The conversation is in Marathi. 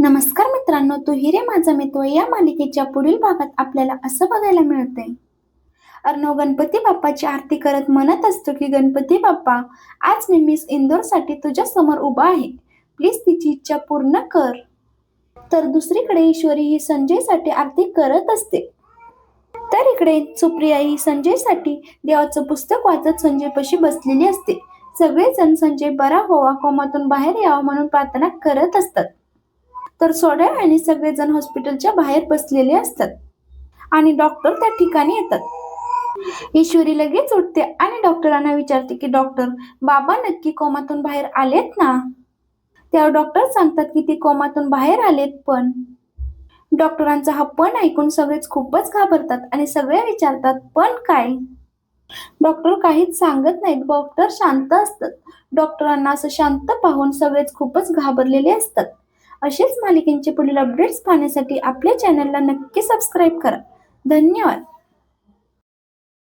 नमस्कार मित्रांनो तू हिरे माझा मित्र. या मालिकेच्या पुढील भागात आपल्याला असं बघायला मिळतंय. अर्णव गणपती बाप्पाची आरती करत म्हणत असतो की गणपती बाप्पा आज मी मिस इंदोरसाठी तुझ्या समोर उभा आहे. प्लीज तिची इच्छा पूर्ण कर. तर दुसरीकडे ईश्वरी ही संजयसाठी आरती करत असते. तर इकडे सुप्रिया ही संजयसाठी देवाचं पुस्तक वाचत संजयपाशी बसलेली असते. सगळेजण संजय बरा व्हावा कोमातून बाहेर यावा म्हणून प्रार्थना करत असतात. तर सोड्या आणि सगळेजण हॉस्पिटलच्या बाहेर बसलेले असतात. आणि डॉक्टर त्या ठिकाणी येतात. ईश्वरी लगेच उठते आणि डॉक्टरांना विचारते की डॉक्टर बाबा नक्की कोमातून बाहेर आलेत ना? त्यावर डॉक्टर सांगतात की ते कोमातून बाहेर आलेत पण. डॉक्टरांचा हा पण ऐकून सगळेच खूपच घाबरतात आणि सगळे विचारतात पण काय? डॉक्टर काहीच सांगत नाहीत डॉक्टर शांत असतात. डॉक्टरांना असं शांत पाहून सगळेच खूपच घाबरलेले असतात. असेच मालिकेंचे पुढील अपडेट्स पाहण्यासाठी आपल्या चॅनलला नक्की सबस्क्राईब करा. धन्यवाद.